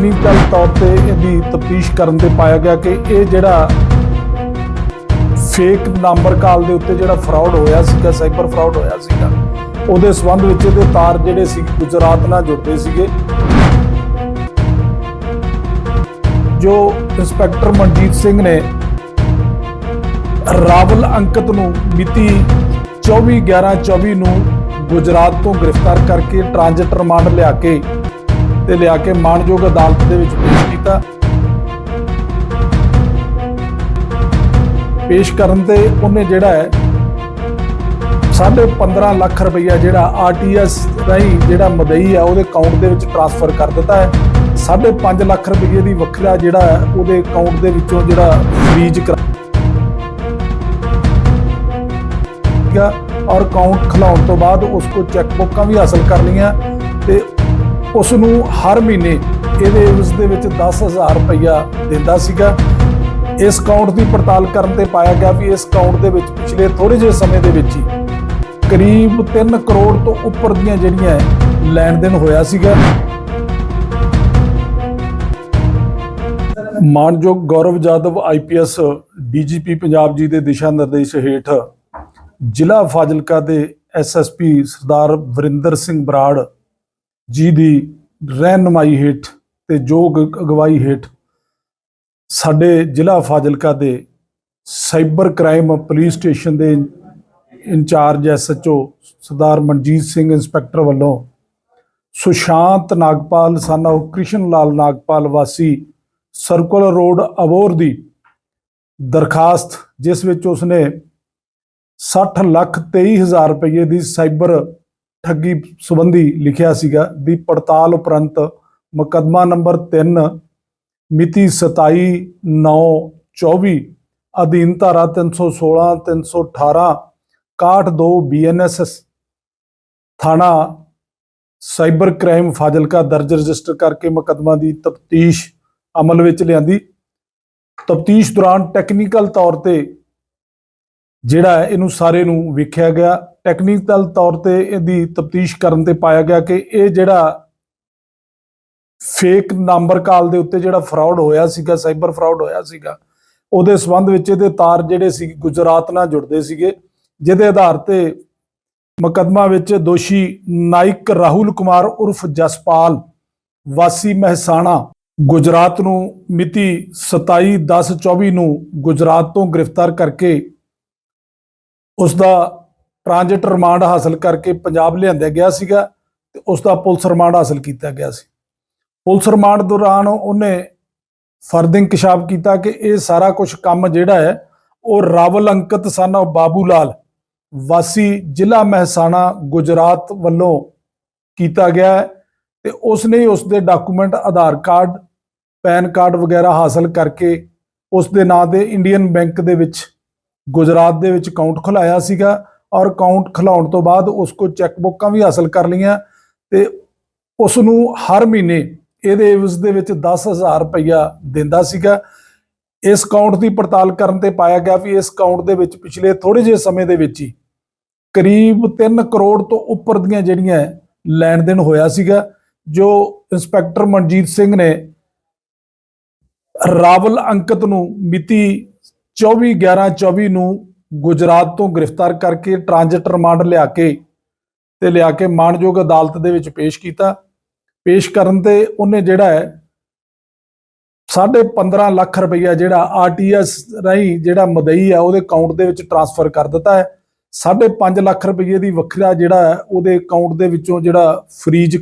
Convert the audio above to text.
Technical ਤੌਰ ਤੇ ਇਹਦੀ ਤਫਤੀਸ਼ ਕਰਨ ਤੇ ਪਾਇਆ ਗਿਆ ਕਿ ਇਹ ਜਿਹੜਾ ਫੇਕ ਨੰਬਰ ਕਾਲ ਦੇ ਉੱਤੇ ਜਿਹੜਾ ਫਰਾਡ ਹੋਇਆ ਸੀਗਾ, ਸਾਈਬਰ ਫਰਾਡ ਹੋਇਆ ਸੀਗਾ, ਉਹਦੇ ਸਬੰਧ ਵਿੱਚ ਇਹਦੇ ਤਾਰ ਜਿਹੜੇ ਸੀ, ਗੁਜਰਾਤ ਨਾਲ ਜੁੜਦੇ ਸੀਗੇ। ਜੋ ਇੰਸਪੈਕਟਰ ਮਨਜੀਤ ਸਿੰਘ ਨੇ ਰਾਵਲ ਅੰਕਤ ਨੂੰ ਮਿਤੀ 24/11/24 ਨੂੰ ਗੁਜਰਾਤ ਤੋਂ ਗ੍ਰਿਫਤਾਰ ਕਰਕੇ ਟ੍ਰਾਂਜ਼ਿਟ ਰਿਮਾਂਡ ਲਿਆ ਕੇ ਤੇ ਲਿਆ ਕੇ ਮਾਣਯੋਗ ਅਦਾਲਤ ਦੇ ਵਿੱਚ ਪੇਸ਼ ਕੀਤਾ। ਪੇਸ਼ ਕਰਨ ਤੇ ਉਹਨੇ ਜਿਹੜਾ ਹੈ ਸਾਢੇ 15 ਲੱਖ ਰੁਪਈਆ ਜਿਹੜਾ ਆਰਟੀਐਸ ਰਾਹੀਂ ਜਿਹੜਾ ਮਦਈ ਆ, ਉਹਦੇ ਅਕਾਊਂਟ ਦੇ ਵਿੱਚ ਟ੍ਰਾਂਸਫਰ ਕਰ ਦਿੱਤਾ ਹੈ। ਸਾਢੇ 5 ਲੱਖ ਰੁਪਈਏ ਦੀ ਵੱਖਰਾ ਜਿਹੜਾ ਉਹਦੇ ਅਕਾਊਂਟ ਦੇ ਵਿੱਚੋਂ ਜਿਹੜਾ ਫ੍ਰੀਜ ਕਰ ਗਿਆ। ਔਰ ਅਕਾਊਂਟ ਖਲਾਉਣ ਤੋਂ ਬਾਅਦ ਉਸ ਕੋ ਚੈੱਕ ਬੁੱਕਾਂ ਵੀ ਹਾਸਲ ਕਰਨੀਆਂ ਲਈਆਂ ਤੇ ਉਸ ਨੂੰ ਹਰ ਮਹੀਨੇ ਇਹਦੇ ਉਸ ਦੇ ਵਿੱਚ 10000 ਰੁਪਇਆ ਦਿੰਦਾ ਸੀਗਾ। ਇਸ ਅਕਾਊਂਟ ਦੀ ਪੜਤਾਲ ਕਰਨ ਤੇ ਪਾਇਆ ਗਿਆ ਵੀ ਇਸ ਅਕਾਊਂਟ ਦੇ ਵਿੱਚ ਪਿਛਲੇ ਥੋੜੇ ਜਿਹੇ ਸਮੇਂ ਦੇ ਵਿੱਚ ਹੀ ਕਰੀਬ 3 ਕਰੋੜ ਤੋਂ ਉੱਪਰ ਦੀਆਂ ਜਿਹੜੀਆਂ ਲੈਣ ਦੇਣ ਹੋਇਆ ਸੀਗਾ। ਮਾਨਯੋਗ ਗੌਰਵ ਜਾਦਵ ਆਈਪੀਐਸ ਡੀਜੀਪੀ ਪੰਜਾਬ ਜੀ ਦੇ ਦਿਸ਼ਾ ਨਿਰਦੇਸ਼ ਹੇਠ ਜ਼ਿਲ੍ਹਾ ਫਾਜ਼ਿਲਕਾ ਦੇ ਐਸਐਸਪੀ ਸਰਦਾਰ ਵਰਿੰਦਰ ਸਿੰਘ ਬਰਾੜ ਜੀ ਦੀ ਰਹਿਨਮਾਈ ਹੇਠ ਤੇ ਯੋਗ ਅਗਵਾਈ ਹੇਠ ਸਾਡੇ ਜ਼ਿਲ੍ਹਾ ਫਾਜ਼ਿਲਕਾ ਦੇ ਸਾਈਬਰ ਕ੍ਰਾਈਮ ਪੁਲਿਸ ਸਟੇਸ਼ਨ ਦੇ incharge SHO Sardar Manjit Singh inspector ਵੱਲੋਂ ਸੁਸ਼ਾਂਤ ਨਾਗਪਾਲ ਸਾਨਾ ਕ੍ਰਿਸ਼ਨ ਲਾਲ ਨਾਗਪਾਲ ਵਾਸੀ ਸਰਕਲ ਰੋਡ ਅਬੋਰ ਦੀ ਦਰਖਾਸਤ, ਜਿਸ ਵਿੱਚ ਉਸਨੇ 60 ਲੱਖ 23 ਹਜ਼ਾਰ ਰੁਪਏ ਦੀ ਸਾਈਬਰ ਠੱਗੀ ਸੰਬੰਧੀ ਲਿਖਿਆ ਸੀਗਾ ਦੀ ਪੜਤਾਲ ਉਪਰੰਤ ਮੁਕੱਦਮਾ ਨੰਬਰ 3 ਮਿਤੀ 27 9 24 ਅਧੀਨ ਧਾਰਾ 316 318 62 ਬੀਐਨਐਸਐਸ ਥਾਣਾ ਸਾਈਬਰ ਕ੍ਰਾਈਮ ਫਾਜ਼ਿਲਕਾ ਦਰਜ ਰਜਿਸਟਰ ਕਰਕੇ ਮੁਕੱਦਮਾ ਦੀ ਤਫਤੀਸ਼ ਅਮਲ ਵਿੱਚ ਲਿਆਂਦੀ। ਤਫਤੀਸ਼ ਦੌਰਾਨ ਟੈਕਨੀਕਲ ਤੌਰ ਤੇ ਜਿਹੜਾ ਇਹਨੂੰ ਸਾਰੇ ਨੂੰ ਵੇਖਿਆ ਗਿਆ ਟੈਕਨੀਕਲ ਤੌਰ ਤੇ ਇਹਦੀ ਤਫਤੀਸ਼ ਕਰਨ ਤੇ ਪਾਇਆ ਗਿਆ ਕਿ ਇਹ ਜਿਹੜਾ ਫੇਕ ਨੰਬਰ ਕਾਲ ਦੇ ਉੱਤੇ ਜਿਹੜਾ ਫਰਾਡ ਹੋਇਆ ਸੀਗਾ ਸਾਈਬਰ ਫਰਾਡ ਹੋਇਆ ਸੀਗਾ, ਉਹਦੇ ਸਬੰਧ ਵਿੱਚ ਇਹਦੇ ਤਾਰ ਜਿਹੜੇ ਸੀ, ਗੁਜਰਾਤ ਨਾਲ ਜੁੜਦੇ ਸੀਗੇ, ਜਿਹਦੇ ਆਧਾਰ ਤੇ ਮੁਕੱਦਮਾ ਵਿੱਚ ਦੋਸ਼ੀ ਨਾਇਕ ਰਾਹੁਲ ਕੁਮਾਰ ਉਰਫ ਜਸਪਾਲ ਵਾਸੀ ਮਹਿਸਾਣਾ ਗੁਜਰਾਤ ਨੂੰ ਮਿਤੀ 27/10/24 ਨੂੰ ਗੁਜਰਾਤ ਤੋਂ ਗ੍ਰਿਫਤਾਰ ਕਰਕੇ ਉਸ ਦਾ ਟ੍ਰਾਂਜ਼ਿਟ ਰਿਮਾਂਡ ਹਾਸਲ ਕਰਕੇ ਪੰਜਾਬ ਲਿਆਂਦਿਆ ਗਿਆ ਸੀਗਾ ਤੇ ਉਸ ਦਾ ਪੁਲਿਸ ਰਿਮਾਂਡ ਹਾਸਲ ਕੀਤਾ ਗਿਆ ਸੀ। ਪੁਲਿਸ ਰਿਮਾਂਡ ਦੌਰਾਨ ਉਹਨੇ ਫਰਦ ਇੰਕਸ਼ਾਫ ਕੀਤਾ ਕਿ ਇਹ ਸਾਰਾ ਕੁਝ ਕੰਮ ਜਿਹੜਾ ਹੈ, ਉਹ ਰਾਵਲ ਅੰਕਤ ਸਾਨਾ ਬਾਬੂ ਲਾਲ, ਵਾਸੀ ਜ਼ਿਲ੍ਹਾ ਮਹਿਸਾਣਾ, ਗੁਜਰਾਤ ਵੱਲੋਂ ਕੀਤਾ ਗਿਆ ਹੈ ਤੇ ਉਸ ਨੇ ਉਸ ਦੇ document Aadhaar card, PAN card ਵਗੈਰਾ ਹਾਸਲ ਕਰਕੇ ਉਸ ਦੇ ਨਾਂ ਦੇ ਇੰਡੀਅਨ ਬੈਂਕ ਦੇ ਵਿੱਚ ਗੁਜਰਾਤ ਦੇ ਵਿੱਚ ਅਕਾਊਂਟ ਖੁਲਾਇਆ ਸੀਗਾ ਔਰ ਅਕਾਊਂਟ ਖੁਲਾਉਣ ਤੋਂ ਬਾਅਦ ਉਸ ਕੋ ਚੈੱਕ ਬੁੱਕਾਂ ਵੀ ਹਾਸਲ ਕਰ ਲਈਆਂ ਤੇ ਉਸ ਨੂੰ ਹਰ ਮਹੀਨੇ ਇਹਦੇ ਉਸ ਦੇ ਵਿੱਚ 10000 ਰੁਪਇਆ ਦਿੰਦਾ ਸੀਗਾ। ਇਸ ਅਕਾਊਂਟ ਦੀ ਪੜਤਾਲ ਕਰਨ ਤੇ ਪਾਇਆ ਗਿਆ ਵੀ ਇਸ ਅਕਾਊਂਟ ਦੇ ਵਿੱਚ ਪਿਛਲੇ ਥੋੜੇ ਜਿਹੇ ਸਮੇਂ ਦੇ ਵਿੱਚ ਹੀ ਕਰੀਬ 3 ਕਰੋੜ ਤੋਂ ਉੱਪਰ ਦੀਆਂ ਜਿਹੜੀਆਂ ਲੈਣ ਦੇਣ ਹੋਇਆ ਸੀਗਾ, ਜੋ ਇੰਸਪੈਕਟਰ ਮਨਜੀਤ ਸਿੰਘ ਨੇ ਰਾਵਲ ਅੰਕਤ ਨੂੰ ਮਿਤੀ 24/11/24 ਨੂੰ ਗੁਜਰਾਤ ਤੋਂ ਗ੍ਰਿਫਤਾਰ ਕਰਕੇ ਟ੍ਰਾਂਜ਼ਿਟ ਰਿਮਾਂਡ ਲਿਆ ਕੇ ਤੇ ਲਿਆ ਕੇ ਮਾਣਯੋਗ ਅਦਾਲਤ ਦੇ ਵਿੱਚ ਪੇਸ਼ ਕੀਤਾ। ਪੇਸ਼ ਕਰਨ ਤੇ ਉਹਨੇ ਜਿਹੜਾ ਹੈ ਸਾਢੇ 15 ਲੱਖ ਰੁਪਈਆ ਜਿਹੜਾ ਆਰਟੀਐਸ ਰਾਹੀਂ ਜਿਹੜਾ ਮਦਈ ਆ, ਉਹਦੇ ਅਕਾਊਂਟ ਦੇ ਵਿੱਚ ਟ੍ਰਾਂਸਫਰ ਕਰ ਦਿੱਤਾ ਹੈ। ਸਾਢੇ 5 ਲੱਖ ਰੁਪਈਏ ਦੀ ਵੱਖਰਾ ਜਿਹੜਾ ਉਹਦੇ ਅਕਾਊਂਟ ਦੇ ਵਿੱਚੋਂ ਜਿਹੜਾ ਫ੍ਰੀਜ